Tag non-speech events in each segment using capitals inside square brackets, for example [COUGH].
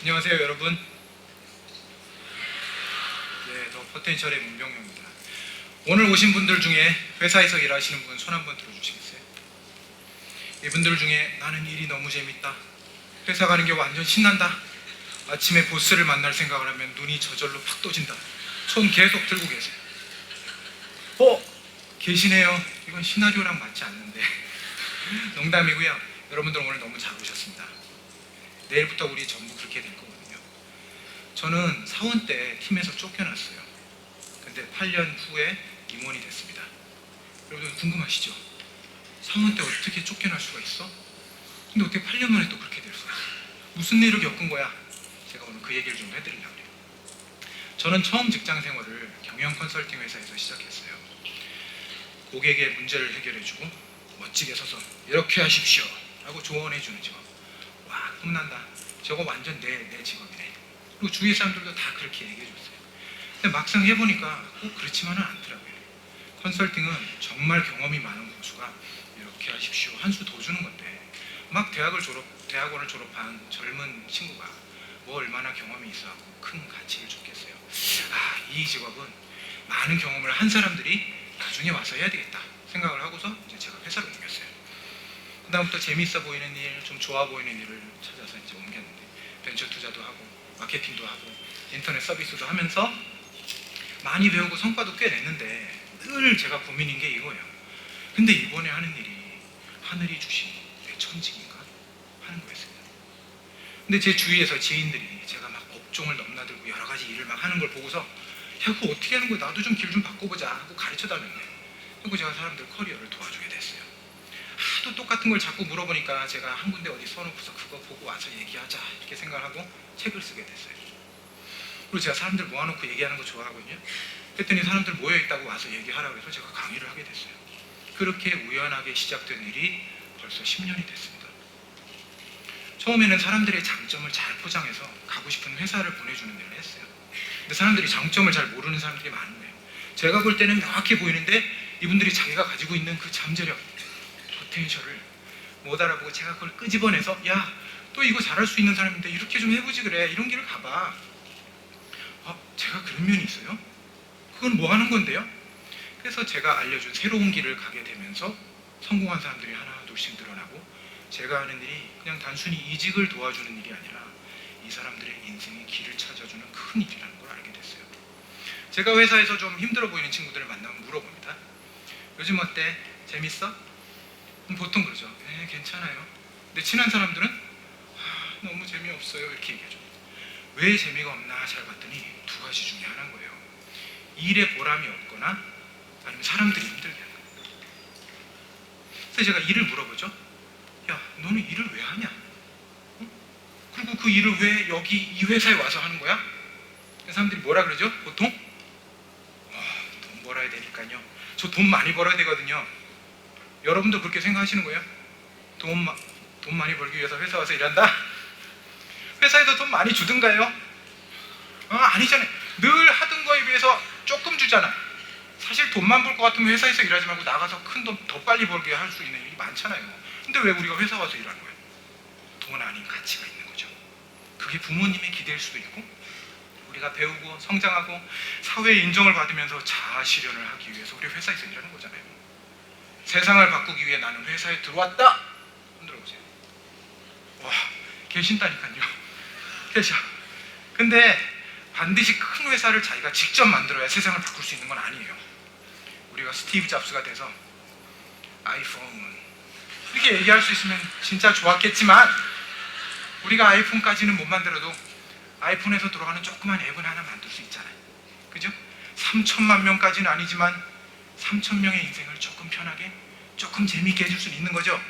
안녕하세요 여러분. 네, 더 포텐셜의 문병용입니다. 오늘 오신 분들 중에 회사에서 일하시는 분 손 한번 들어주시겠어요? 이분들 중에 나는 일이 너무 재밌다. 회사 가는 게 완전 신난다. 아침에 보스를 만날 생각을 하면 눈이 저절로 팍 떠진다. 손 계속 들고 계세요. 어? 계시네요. 이건 시나리오랑 맞지 않는데. [LAUGHS] 농담이고요. 여러분들 오늘 너무 잘 오셨습니다 내일부터 우리 전부 그렇게 될 거거든요. 저는 사원 때 팀에서 쫓겨났어요. 근데 8년 후에 임원이 됐습니다. 여러분 궁금하시죠? 사원 때 어떻게 쫓겨날 수가 있어? 근데 어떻게 8년 만에 또 그렇게 될 수가 있어? 무슨 일을 겪은 거야? 제가 오늘 그 얘기를 좀 해드리려고 해요. 저는 처음 직장 생활을 경영 컨설팅 회사에서 시작했어요. 고객의 문제를 해결해주고 멋지게 서서 이렇게 하십시오 하고 조언해주는 직업. 와 폼난다. 저거 완전 내, 내 직업이네. 그리고 주위 사람들도 다 그렇게 얘기해 줬어요. 근데 막상 해보니까 꼭 그렇지만은 않더라고요. 컨설팅은 정말 경험이 많은 고수가 이렇게 하십시오 한 수 더 주는 건데 막 대학을 졸업, 대학원을 졸업한 젊은 친구가 뭐 얼마나 경험이 있어갖고 큰 가치를 줬겠어요. 아, 이 직업은 많은 경험을 한 사람들이 나중에 와서 해야 되겠다 생각을 하고서 이제 제가 회사를. 그다음부터 재미있어 보이는 일, 좀 좋아 보이는 일을 찾아서 이제 옮겼는데 벤처 투자도 하고 마케팅도 하고 인터넷 서비스도 하면서 많이 배우고 성과도 꽤 냈는데 늘 제가 고민인 게 이거예요. 근데 이번에 하는 일이 하늘이 주신 내 천직인가 하는 거였습니다. 근데 제 주위에서 지인들이 제가 막 업종을 넘나들고 여러 가지 일을 막 하는 걸 보고서 야 그거 어떻게 하는 거야 나도 좀 길좀 바꿔보자 하고 가르쳐 달랬네. 그리고 제가 사람들 커리어를 됐어요. 하도 똑같은 걸 자꾸 물어보니까 제가 한 군데 어디 써놓고서 그거 보고 와서 얘기하자 이렇게 생각하고 책을 쓰게 됐어요. 그리고 제가 사람들 모아놓고 얘기하는 거 좋아하거든요. 그랬더니 사람들 모여있다고 와서 얘기하라고 해서 제가 강의를 하게 됐어요. 그렇게 우연하게 시작된 일이 벌써 10년이 됐습니다. 처음에는 사람들의 장점을 잘 포장해서 가고 싶은 회사를 보내주는 일을 했어요. 근데 사람들이 장점을 잘 모르는 사람들이 거예요. 제가 볼 때는 명확해 보이는데 이분들이 자기가 가지고 있는 그 잠재력, 포텐셜을 못 알아보고 제가 그걸 끄집어내서 야, 또 이거 잘할 수 있는 사람인데 이렇게 좀 해보지 그래. 이런 길을 가봐. 아, 제가 그런 면이 있어요? 그건 뭐 하는 건데요? 그래서 제가 알려준 새로운 길을 가게 되면서 성공한 사람들이 하나 둘씩 늘어나고 제가 하는 일이 그냥 단순히 이직을 도와주는 일이 아니라 이 사람들의 인생의 길을 찾아주는 큰 일이라는 걸 알게 됐어요. 제가 회사에서 좀 힘들어 보이는 친구들을 만나면 물어봅니다. 요즘 어때? 재밌어? 그럼 보통 그러죠. 네, 괜찮아요. 근데 친한 사람들은 아, 너무 재미없어요. 이렇게 얘기하죠. 왜 재미가 없나 잘 봤더니 두 가지 중에 하나인 거예요. 일에 보람이 없거나 아니면 사람들이 힘들게 하는 거예요. 그래서 제가 일을 물어보죠. 야, 너는 일을 왜 하냐? 응? 그리고 그 일을 왜 여기 이 회사에 와서 하는 거야? 그 사람들이 뭐라 그러죠? 보통? 와, 돈 벌어야 되니까요. 저 돈 많이 벌어야 되거든요. 여러분도 그렇게 생각하시는 거예요? 돈, 마- 돈 많이 벌기 위해서 회사 와서 일한다? 회사에서 돈 많이 주든가요? 어, 아니잖아요. 늘 하던 거에 비해서 조금 주잖아. 사실 돈만 벌 것 같으면 회사에서 일하지 말고 나가서 큰 돈 더 빨리 벌게 할 수 있는 일이 많잖아요. 근데 왜 우리가 회사 와서 일하는 거예요? 돈 아닌 가치가 있는 거죠. 그게 부모님의 기대일 수도 있고 우리가 배우고 성장하고 사회의 인정을 받으면서 자아 실현을 하기 위해서 우리 회사에서 일하는 거잖아요. 세상을 바꾸기 위해 나는 회사에 들어왔다. 흔들어 보세요. 와, 계신다니까요. [LAUGHS] 계셔. 근데 반드시 큰 회사를 자기가 직접 만들어야 세상을 바꿀 수 있는 건 아니에요. 우리가 스티브 잡스가 돼서 아이폰 이렇게 얘기할 수 있으면 진짜 좋았겠지만 우리가 아이폰까지는 못 만들어도 아이폰에서 돌아가는 조그만 앱은 하나 만들 수 있잖아요. 그죠? 3천만 명까지는 아니지만 3천 명의 인생을 조금 편하게 조금 재미있게 해줄 수는 있는 거죠.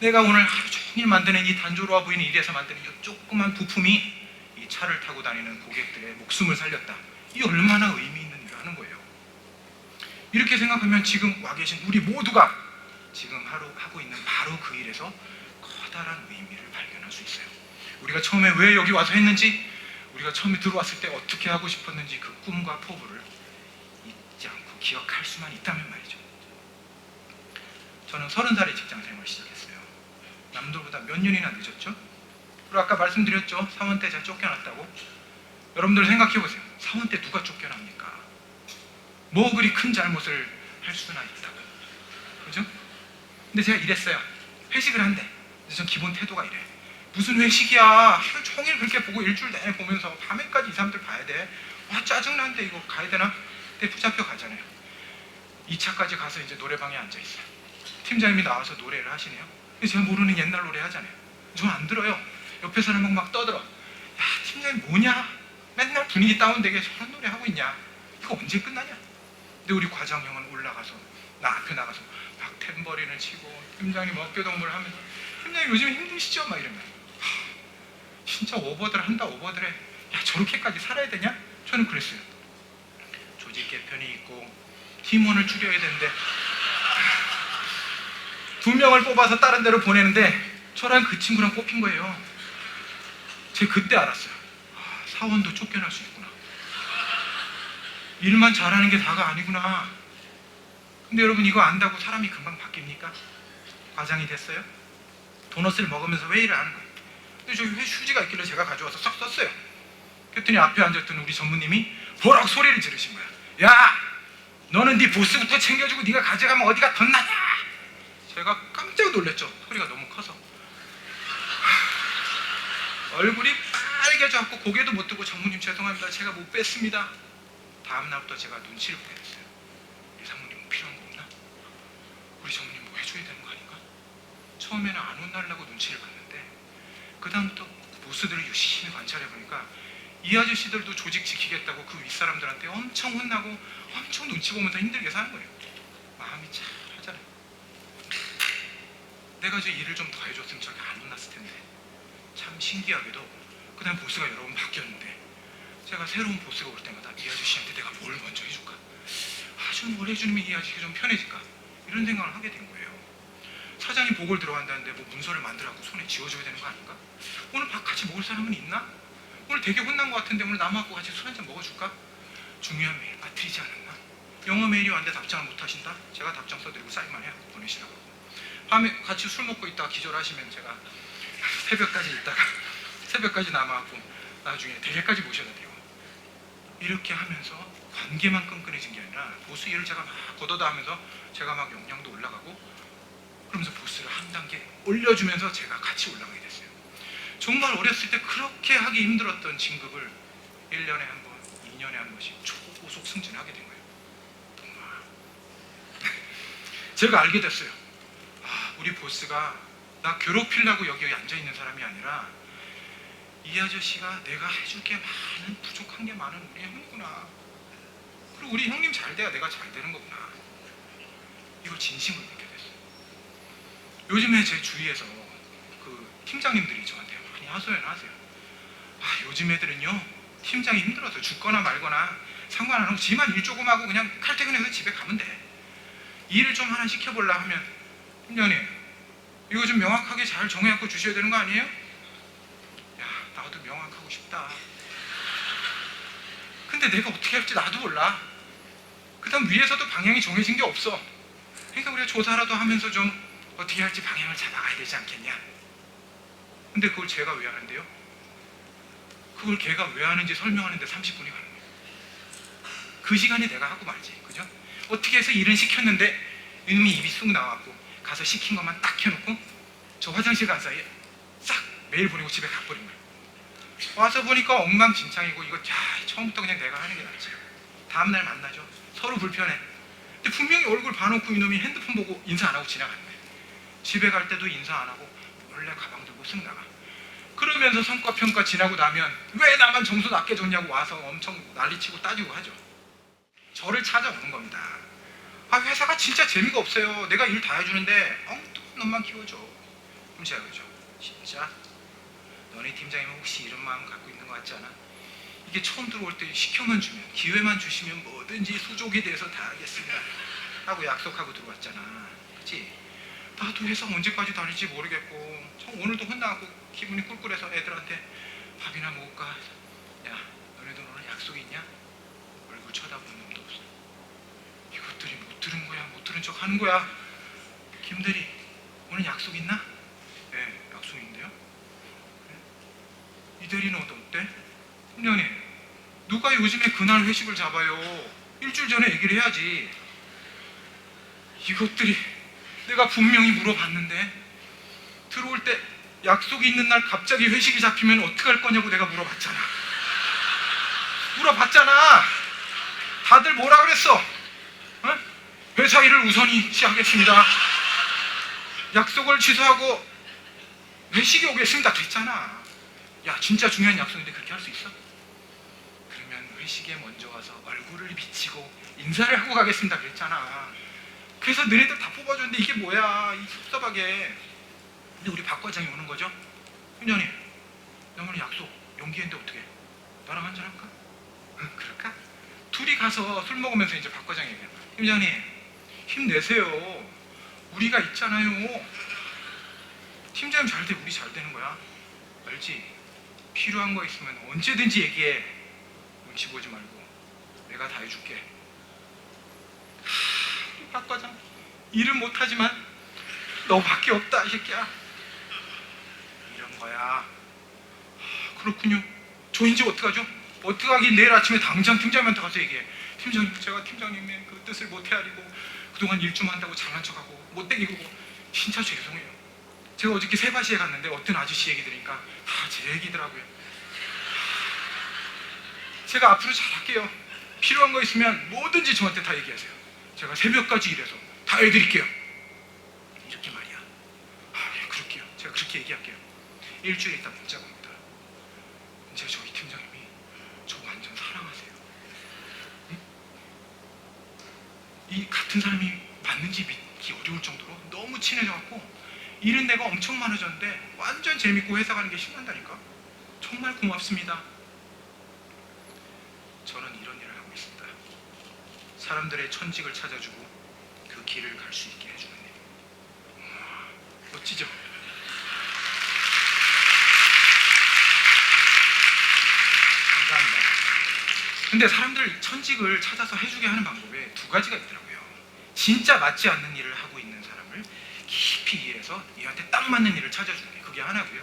내가 오늘 하루 종일 만드는 이 단조로워 보이는 일에서 만드는 이 조그만 부품이 이 차를 타고 다니는 고객들의 목숨을 살렸다. 이 얼마나 의미 있는 일을 하는 거예요. 이렇게 생각하면 지금 와 계신 우리 모두가 지금 하루 하고 있는 바로 그 일에서 커다란 의미를 발견할 수 있어요. 우리가 처음에 왜 여기 와서 했는지, 우리가 처음에 들어왔을 때 어떻게 하고 싶었는지 그 꿈과 포부를 기억할 수만 있다면 말이죠. 저는 서른 살에 직장 생활 시작했어요. 남들보다 몇 년이나 늦었죠? 그리고 아까 말씀드렸죠. 사원 때 제가 쫓겨났다고. 여러분들 생각해 보세요. 사원 때 누가 쫓겨납니까? 뭐 그리 큰 잘못을 할 수나 있다고. 그죠? 근데 제가 이랬어요. 회식을 한대. 근데 전 기본 태도가 이래. 무슨 회식이야. 하루 종일 그렇게 보고 일주일 내내 보면서 밤에까지 이 사람들 봐야 돼. 와 짜증나는데 이거 가야 되나? 근데 붙잡혀 가잖아요. 2차까지 가서 이제 노래방에 앉아 있어요. 팀장님이 나와서 노래를 하시네요. 제가 모르는 옛날 노래 하잖아요. 전안 들어요. 옆에 사람은 막 떠들어. 야 팀장님 뭐냐? 맨날 분위기 다운되게 저런 노래 하고 있냐? 이거 언제 끝나냐? 근데 우리 과장 형은 올라가서 나 앞에 나가서 막 탬버린을 치고 팀장님 어깨동무를 하면서 팀장님 요즘 힘드시죠? 막 이러면 하, 진짜 오버들 한다 오버들 해. 야 저렇게까지 살아야 되냐? 저는 그랬어요. 조직 개편이 있고 팀원을 줄여야 되는데 두 명을 뽑아서 다른 데로 보내는데 저랑 그 친구랑 뽑힌 거예요. 제가 그때 알았어요. 아, 사원도 쫓겨날 수 있구나. 일만 잘하는 게 다가 아니구나. 근데 여러분 이거 안다고 사람이 금방 바뀝니까? 과장이 됐어요? 도넛을 먹으면서 회의를 하는 거예요. 근데 저기 회 휴지가 있길래 제가 가져와서 싹 썼어요. 그랬더니 앞에 앉았던 우리 전무님이 보락 소리를 지르신 거야. 야, 너는 네 보스부터 챙겨주고 네가 가져가면 어디가 덧나냐? 제가 깜짝 놀랐죠. 소리가 너무 커서. 얼굴이 빨개져 갖고 고개도 못 들고 장모님 죄송합니다. 제가 못 뺐습니다. 다음 날부터 제가 눈치를 보게 됐어요. 이 사모님 뭐 필요한 거 없나? 우리 장모님 뭐 해줘야 되는 거 아닌가? 처음에는 안 혼날라고 눈치를 봤는데 그 다음부터 보스들을 열심히 관찰해 보니까 이 아저씨들도 조직 지키겠다고 그 윗사람들한테 엄청 혼나고 엄청 눈치 보면서 힘들게 사는 거예요. 마음이 참 하잖아요. 내가 저 일을 좀 더 해줬으면 저게 안 혼났을 텐데. 참 신기하게도 그 다음 보스가 여러 번 바뀌었는데 제가 새로운 보스가 올 때마다 이 아저씨한테 내가 뭘 먼저 해줄까? 아, 좀뭘 해주면 이 아저씨가 좀 편해질까? 이런 생각을 하게 된 거예요. 사장이 보고를 들어간다는데 뭐 문서를 만들어갖고 손에 쥐어줘야 되는 거 아닌가? 오늘 밥 같이 먹을 사람은 있나? 오늘 되게 혼난 것 같은데 오늘 남하고 같이 술 한잔 먹어줄까? 중요한 메일 빠뜨리지 않았나? 영어 메일이 왔는데 답장을 못 하신다? 제가 답장 써드리고 사인만 해갖고 보내시라고 밤에 같이 술 먹고 있다가 기절하시면 제가 새벽까지 있다가 [LAUGHS] 새벽까지 남아갖고 나중에 대회까지 모셔야 돼요. 이렇게 하면서 관계만 끈끈해진 게 아니라 보스 일을 제가 막 걷어다 하면서 제가 막 역량도 올라가고 그러면서 보스를 한 단계 올려주면서 제가 같이 올라가게 됐어요. 정말 어렸을 때 그렇게 하기 힘들었던 진급을 1년에 한 번, 2년에 한 번씩 초고속 승진하게 된 거예요. 정말. [LAUGHS] 제가 알게 됐어요. 아, 우리 보스가 나 괴롭히려고 여기 앉아 있는 사람이 아니라 이 아저씨가 내가 해줄 게 많은 부족한 게 많은 우리 형이구나. 그리고 우리 형님 잘 돼야 내가 잘 되는 거구나. 이걸 진심으로 느끼게 됐어요. 요즘에 제 주위에서 그 팀장님들이 저한테 하소연을 하세요. 아 요즘 애들은요 팀장이 힘들어서 죽거나 말거나 상관 안 하고 지만 일 조금 하고 그냥 칼퇴근해서 집에 가면 돼. 일을 좀 하나 시켜볼라 하면 팀장님 이거 좀 명확하게 잘 정해갖고 주셔야 되는 거 아니에요? 야 나도 명확하고 싶다. 근데 내가 어떻게 할지 나도 몰라. 그 다음 위에서도 방향이 정해진 게 없어. 그러니까 우리가 조사라도 하면서 좀 어떻게 할지 방향을 잡아가야 되지 않겠냐. 근데 그걸 제가 왜 하는데요? 그걸 걔가 왜 하는지 설명하는데 30분이 가는 거예요. 그 시간에 내가 하고 말지, 그죠? 어떻게 해서 일은 시켰는데 이놈이 입이 쑥 나왔고 가서 시킨 것만 딱 해놓고 저 화장실 간 사이에 싹 메일 보내고 집에 가버린 거예요. 와서 보니까 엉망진창이고 이거 야, 처음부터 그냥 내가 하는 게 낫지. 다음날 만나죠. 서로 불편해. 근데 분명히 얼굴 봐놓고 이놈이 핸드폰 보고 인사 안 하고 지나갔네. 집에 갈 때도 인사 안 하고 몰래 가방 들고 쓱 나가. 그러면서 성과 평가 지나고 나면 왜 나만 점수 낮게 줬냐고 와서 엄청 난리치고 따지고 하죠. 저를 찾아오는 겁니다. 아 회사가 진짜 재미가 없어요. 내가 일 다 해주는데 엉뚱한 놈만 키워줘. 그럼 제가 그죠. 진짜 너네 팀장이면 혹시 이런 마음 갖고 있는 것 같지 않아? 이게 처음 들어올 때 시켜만 주면 기회만 주시면 뭐든지 수족이 돼서 다 하겠습니다 하고 약속하고 들어왔잖아 그치? 나도 회사 언제까지 다닐지 모르겠고 참 오늘도 혼나고 기분이 꿀꿀해서 애들한테 밥이나 먹을까 야 너네들 오늘 약속 있냐? 얼굴 쳐다보는 놈도 없어 이것들이 못 들은 거야 못 들은 척 하는 거야 김대리 오늘 약속 있나? 네 약속 있는데요 네? 대리는 어때? 팀장님, 누가 요즘에 그날 회식을 잡아요? 일주일 전에 얘기를 해야지. 이것들이 내가 분명히 물어봤는데 들어올 때 약속이 있는 날 갑자기 회식이 잡히면 어떡할 거냐고 내가 물어봤잖아. 물어봤잖아. 다들 뭐라 그랬어? 어? 회사 일을 우선히 시하겠습니다. 약속을 취소하고 회식이 오겠습니다. 그랬잖아. 야, 진짜 중요한 약속인데 그렇게 할 수 있어? 그러면 회식에 먼저 와서 얼굴을 비치고 인사를 하고 가겠습니다. 그랬잖아. 그래서 너네들 다 뽑아줬는데 이게 뭐야? 이 섭섭하게. 근데 우리 박 과장이 오는 거죠? 팀장님, 나 오늘 약속 연기했는데 어떻게? 나랑 한잔 할까? 응, 그럴까? 둘이 가서 술 먹으면서 이제 박 과장이 얘기해. 팀장님, 힘내세요. 우리가 있잖아요. 팀장님 잘 돼, 우리 잘 되는 거야. 알지? 필요한 거 있으면 언제든지 얘기해. 눈치 보지 말고 내가 다 해줄게. 하, 우리 박 과장 일은 못하지만 너밖에 없다 이 새끼야. 이런 거야. 하, 그렇군요. 저 이제 어떡하죠? 어떡하긴 내일 아침에 당장 팀장님한테 가서 얘기해. 팀장님, 제가 팀장님의 그 뜻을 못 헤아리고 그동안 일 좀 한다고 잘난 척하고 못되기고 진짜 죄송해요. 제가 어저께 세바시에 갔는데 어떤 아저씨 얘기 들으니까 다 제 얘기더라고요. 제가 앞으로 잘할게요. 필요한 거 있으면 뭐든지 저한테 다 얘기하세요. 제가 새벽까지 일해서 다 해드릴게요. 이렇게 말이야. 아, 예, 그럴게요. 제가 그렇게 얘기할게요. 일주일 있다 문자가 옵니다. 이제 저희 팀장님이 저 완전 사랑하세요. 응? 이 같은 사람이 맞는지 믿기 어려울 정도로 너무 친해져갖고 일은 내가 엄청 많아졌는데 완전 재밌고 회사 가는 게 신난다니까. 정말 고맙습니다. 저는 이런 일을 하고 있습니다. 사람들의 천직을 찾아주고 그 길을 갈 수 있게 해주는 일. 멋지죠? 감사합니다. 근데 사람들 천직을 찾아서 해주게 하는 방법에 두 가지가 있더라고요. 진짜 맞지 않는 일을 하고 있는 사람을 깊이 이해해서 얘한테 딱 맞는 일을 찾아주는 게 그게 하나고요.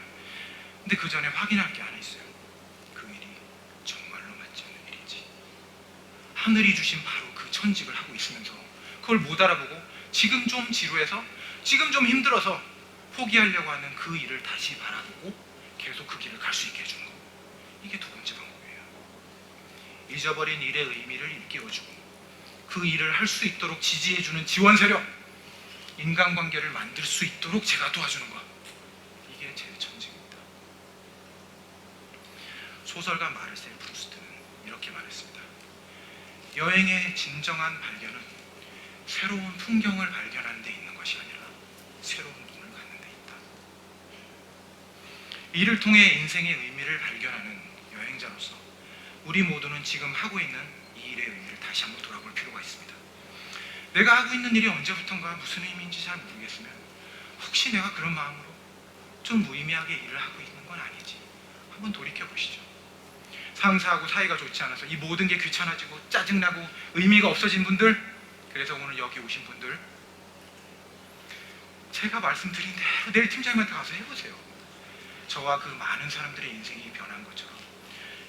근데 그 전에 확인할 게 하나 있어요. 그 일이 정말로 맞지 않는 일인지. 하늘이 주신 바로 그 천직을 하고 있으면서 그걸 못 알아보고 지금 좀 지루해서 지금 좀 힘들어서 포기하려고 하는 그 일을 다시 바라보고 계속 그 길을 갈 수 있게 해주는 거. 이게 두 번째 방법이에요. 잊어버린 일의 의미를 일깨워주고 그 일을 할 수 있도록 지지해주는 지원 세력, 인간관계를 만들 수 있도록 제가 도와주는 것. 이게 제 천직입니다. 소설가 마르셀 프루스트는 이렇게 말했습니다. 여행의 진정한 발견은 새로운 풍경을 발견하는 데 있는 것이 아니라 새로운 눈을 갖는 데 있다. 이를 통해 인생의 의미를 발견하는 여행자로서 우리 모두는 지금 하고 있는 이 일의 의미를 다시 한번 돌아볼 필요가 있습니다. 내가 하고 있는 일이 언제부턴가 무슨 의미인지 잘 모르겠으면 혹시 내가 그런 마음으로 좀 무의미하게 일을 하고 있는 건 아니지 한번 돌이켜 보시죠. 상사하고 사이가 좋지 않아서 이 모든 게 귀찮아지고 짜증나고 의미가 없어진 분들 그래서 오늘 여기 오신 분들 제가 말씀드린 대로 내일 팀장님한테 가서 해보세요. 저와 그 많은 사람들의 인생이 변한 것처럼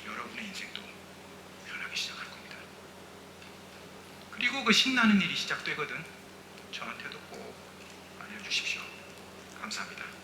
여러분의 인생도 변하기 시작할 겁니다. 그리고 그 신나는 일이 시작되거든 저한테도 꼭 알려주십시오. 감사합니다.